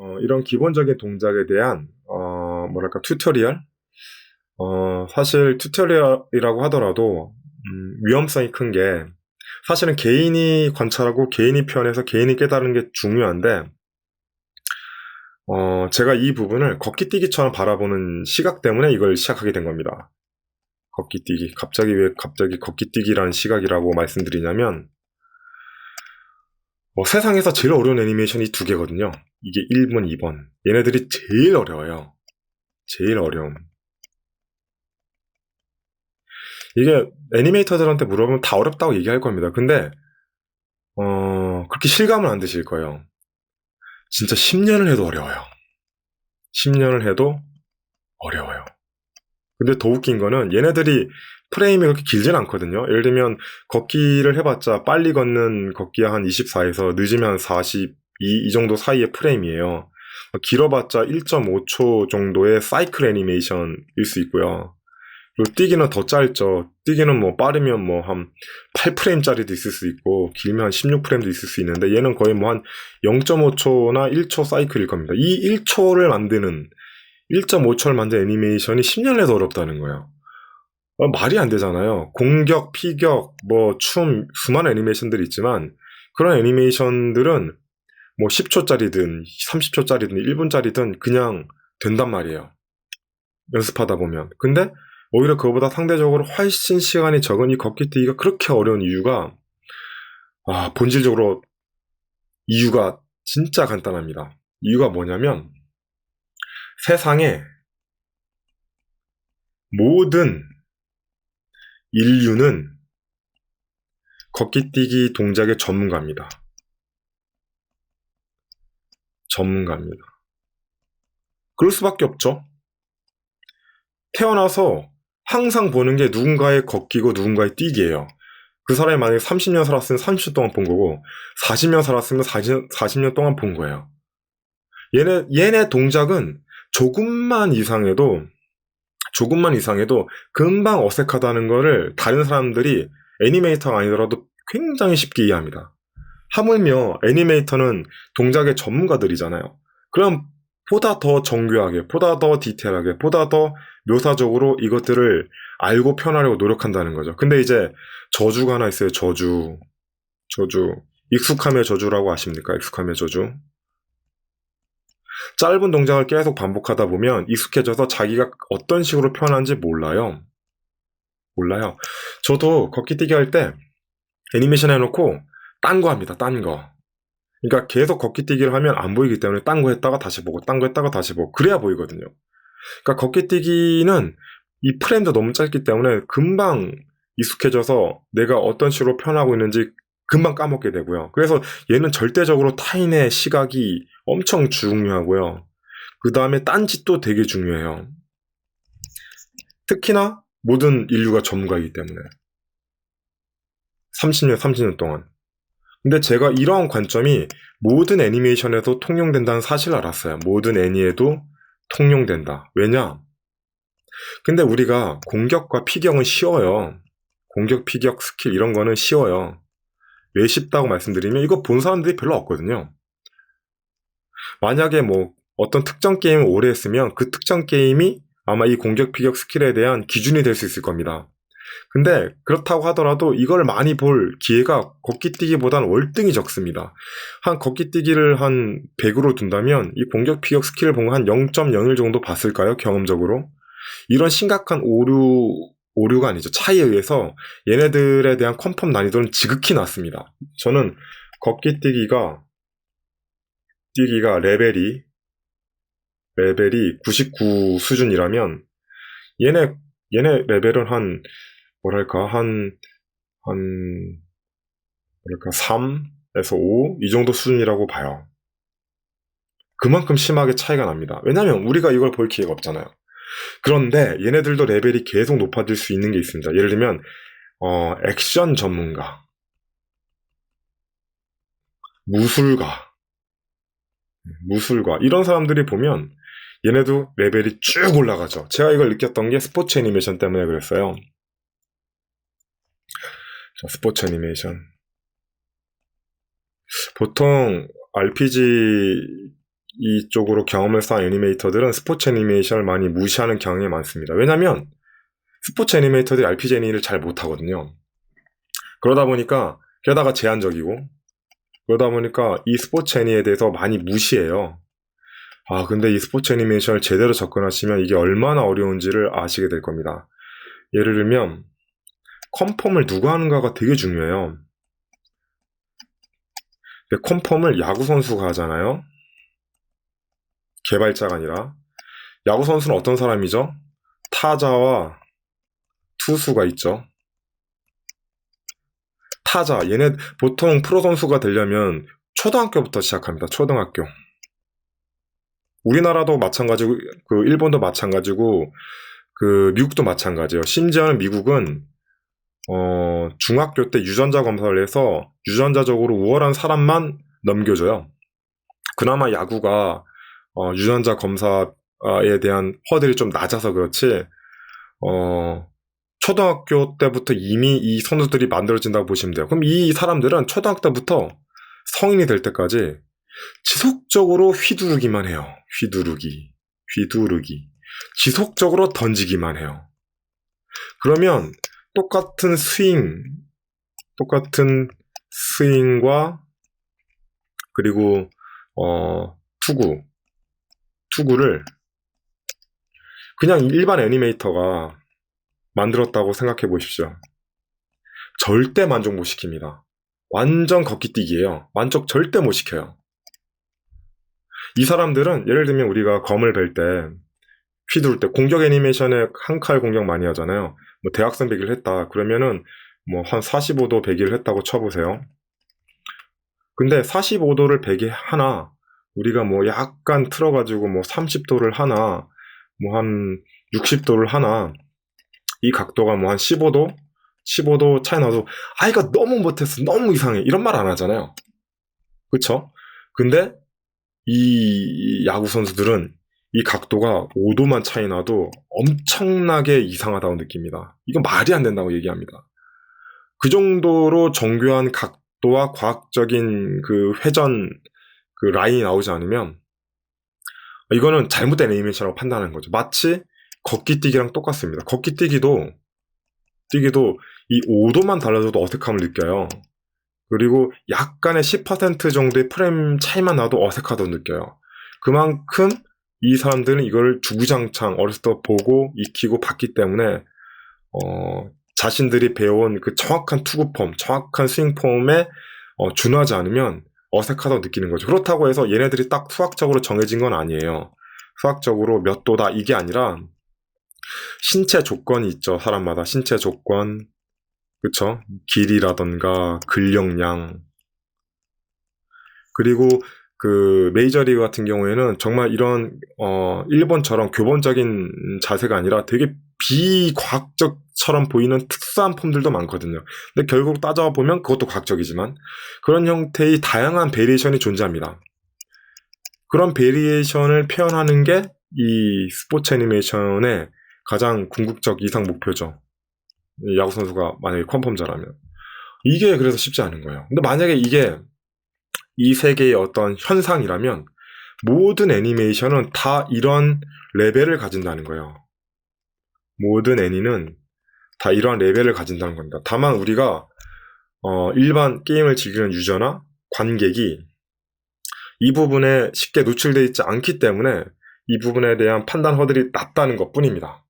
어, 이런 기본적인 동작에 대한 어, 뭐랄까 튜토리얼 어, 사실 튜토리얼이라고 하더라도 음, 위험성이 큰 게 사실은 개인이 관찰하고 개인이 표현해서 개인이 깨달은 게 중요한데 어, 제가 이 부분을 걷기 뛰기처럼 바라보는 시각 때문에 이걸 시작하게 된 겁니다. 걷기 뛰기. 갑자기 왜 갑자기 걷기 뛰기라는 시각이라고 말씀드리냐면 뭐 세상에서 제일 어려운 애니메이션이 두 개거든요. 이게 1번, 2번. 얘네들이 제일 어려워요. 제일 어려움. 이게 애니메이터들한테 물어보면 다 어렵다고 얘기할 겁니다. 근데 어, 그렇게 실감을 안 드실 거예요. 진짜 10년을 해도 어려워요. 10년을 해도 어려워요. 근데 더 웃긴 거는 얘네들이 프레임이 그렇게 길진 않거든요. 예를 들면 걷기를 해봤자 빨리 걷는 걷기야 한 24에서 늦으면 42, 이 정도 사이의 프레임이에요. 길어봤자 1.5초 정도의 사이클 애니메이션일 수 있고요. 그리고 뛰기는 더 짧죠. 뛰기는 뭐 빠르면 뭐 한 8프레임짜리도 있을 수 있고 길면 한 16프레임도 있을 수 있는데 얘는 거의 뭐 한 0.5초나 1초 사이클일 겁니다. 이 1초를 만드는 1.5초를 만든 애니메이션이 10년 내도 어렵다는 거예요. 어, 말이 안 되잖아요. 공격, 피격, 뭐 춤, 수많은 애니메이션들이 있지만 그런 애니메이션들은 뭐 10초짜리든 30초짜리든 1분짜리든 그냥 된단 말이에요. 연습하다 보면. 근데 오히려 그거보다 상대적으로 훨씬 시간이 적은 이 걷기 뛰기가 그렇게 어려운 이유가 아, 본질적으로 이유가 진짜 간단합니다. 이유가 뭐냐면 세상에 모든 인류는 걷기 뛰기 동작의 전문가입니다. 전문가입니다. 그럴 수밖에 없죠. 태어나서 항상 보는 게 누군가의 걷기고 누군가의 뛰기예요. 그 사람이 만약에 30년 살았으면 30년 동안 본 거고 40년 살았으면 40, 40년 동안 본 거예요. 얘네 얘네 동작은 조금만 이상해도 조금만 이상해도 금방 어색하다는 거를 다른 사람들이 애니메이터가 아니더라도 굉장히 쉽게 이해합니다. 하물며 애니메이터는 동작의 전문가들이잖아요. 그럼 보다 더 정교하게, 보다 더 디테일하게, 보다 더 묘사적으로 이것들을 알고 표현하려고 노력한다는 거죠. 근데 이제 저주가 하나 있어요. 저주. 저주. 익숙함의 저주라고 아십니까? 익숙함의 저주. 짧은 동작을 계속 반복하다 보면 익숙해져서 자기가 어떤 식으로 표현하는지 몰라요. 몰라요. 저도 걷기 뛰기 할 때 애니메이션 해놓고 딴 거 합니다. 딴 거. 그러니까 계속 걷기 뛰기를 하면 안 보이기 때문에 딴 거 했다가 다시 보고 딴 거 했다가 다시 보고 그래야 보이거든요. 그러니까 걷기 뛰기는 이 프레임도 너무 짧기 때문에 금방 익숙해져서 내가 어떤 식으로 표현하고 있는지 금방 까먹게 되고요. 그래서 얘는 절대적으로 타인의 시각이 엄청 중요하고요. 그 다음에 딴짓도 되게 중요해요. 특히나 모든 인류가 전문가이기 때문에. 30년, 30년 동안. 근데 제가 이러한 관점이 모든 애니메이션에도 통용된다는 사실을 알았어요. 모든 애니에도 통용된다. 왜냐? 근데 우리가 공격과 피격은 쉬워요. 공격, 피격, 스킬 이런 거는 쉬워요. 왜 쉽다고 말씀드리면 이거 본 사람들이 별로 없거든요. 만약에 뭐 어떤 특정 게임을 오래 했으면 그 특정 게임이 아마 이 공격, 피격 스킬에 대한 기준이 될 수 있을 겁니다. 근데 그렇다고 하더라도 이걸 많이 볼 기회가 걷기 뛰기보다는 월등히 적습니다. 한 걷기 뛰기를 한 100으로 둔다면 이 공격 피격 스킬을 보면 한 0.01 정도 봤을까요? 경험적으로. 이런 심각한 오류 오류가 아니죠. 차이에 의해서 얘네들에 대한 컨펌 난이도는 지극히 낮습니다. 저는 걷기 뛰기가 뛰기가 레벨이 레벨이 99 수준이라면 얘네 얘네 레벨은 한 뭐랄까 한한 뭐랄까 3에서 5 이 정도 수준이라고 봐요. 그만큼 심하게 차이가 납니다. 왜냐하면 우리가 이걸 볼 기회가 없잖아요. 그런데 얘네들도 레벨이 계속 높아질 수 있는 게 있습니다. 예를 들면 어, 액션 전문가, 무술가, 무술가 이런 사람들이 보면 얘네도 레벨이 쭉 올라가죠. 제가 이걸 느꼈던 게 스포츠 애니메이션 때문에 그랬어요. 자, 스포츠 애니메이션. 보통 RPG 이쪽으로 경험을 쌓은 애니메이터들은 스포츠 애니메이션을 많이 무시하는 경향이 많습니다. 왜냐면 스포츠 애니메이터들이 RPG 애니를 잘 못하거든요. 그러다 보니까 게다가 제한적이고 그러다 보니까 이 스포츠 애니에 대해서 많이 무시해요. 아 근데 이 스포츠 애니메이션을 제대로 접근하시면 이게 얼마나 어려운지를 아시게 될 겁니다. 예를 들면 컨펌을 누가 하는가가 되게 중요해요. 컨펌을 야구 선수가 하잖아요. 개발자가 아니라 야구 선수는 어떤 사람이죠? 타자와 투수가 있죠. 타자 얘네 보통 프로 선수가 되려면 초등학교부터 시작합니다. 초등학교. 우리나라도 마찬가지고 그 일본도 마찬가지고 그 미국도 마찬가지예요. 심지어는 미국은 어, 중학교 때 유전자 검사를 해서 유전자적으로 우월한 사람만 넘겨줘요. 그나마 야구가 어, 유전자 검사에 대한 허들이 좀 낮아서 그렇지, 어, 초등학교 때부터 이미 이 선수들이 만들어진다고 보시면 돼요. 그럼 이 사람들은 초등학교 때부터 성인이 될 때까지 지속적으로 휘두르기만 해요. 휘두르기, 휘두르기. 지속적으로 던지기만 해요. 그러면 똑같은 스윙, 똑같은 스윙과 그리고 어, 투구, 투구를 그냥 일반 애니메이터가 만들었다고 생각해 보십시오. 절대 만족 못 시킵니다. 완전 걷기뛰기예요. 만족 절대 못 시켜요. 이 사람들은 예를 들면 우리가 검을 벨 때 휘두를 때 공격 애니메이션에 한 칼 공격 많이 하잖아요. 뭐 대학생 배기를 했다. 그러면은 뭐 한 45도 배기를 했다고 쳐보세요. 근데 45도를 배기 하나 우리가 뭐 약간 틀어가지고 뭐 30도를 하나 뭐 한 60도를 하나 이 각도가 뭐 한 15도 15도 차이 나도 아 이거 너무 못했어 너무 이상해 이런 말 안 하잖아요 그쵸 근데 이 야구 선수들은 이 각도가 5도만 차이 나도 엄청나게 이상하다고 느낍니다. 이건 말이 안 된다고 얘기합니다. 그 정도로 정교한 각도와 과학적인 그 회전 그 라인이 나오지 않으면 이거는 잘못된 애니메이션이라고 판단하는 거죠. 마치 걷기 뛰기랑 똑같습니다. 걷기 뛰기도 뛰기도 이 5도만 달라져도 어색함을 느껴요. 그리고 약간의 10% 정도의 프레임 차이만 나도 어색하다고 느껴요. 그만큼 이 사람들은 이걸 주구장창 어렸을 때 보고 익히고 봤기 때문에 어, 자신들이 배운 그 정확한 투구 폼, 정확한 스윙 폼에 어, 준하지 않으면 어색하다고 느끼는 거죠. 그렇다고 해서 얘네들이 딱 수학적으로 정해진 건 아니에요. 수학적으로 몇 도다 이게 아니라 신체 조건이 있죠. 사람마다 신체 조건, 그쵸? 길이라던가 근력량 그리고 그 메이저리그 같은 경우에는 정말 이런 어 일본처럼 교본적인 자세가 아니라 되게 비과학적처럼 보이는 특수한 폼들도 많거든요. 근데 결국 따져 보면 그것도 과학적이지만 그런 형태의 다양한 베리에이션이 존재합니다. 그런 베리에이션을 표현하는 게 이 스포츠 애니메이션의 가장 궁극적 이상 목표죠. 야구 선수가 만약에 컨펌자라면 이게 그래서 쉽지 않은 거예요. 근데 만약에 이게 이 세계의 어떤 현상이라면 모든 애니메이션은 다 이런 레벨을 가진다는 거예요. 모든 애니는 다 이런 레벨을 가진다는 겁니다. 다만 우리가 어, 일반 게임을 즐기는 유저나 관객이 이 부분에 쉽게 노출되어 있지 않기 때문에 이 부분에 대한 판단 허들이 낮다는 것 뿐입니다.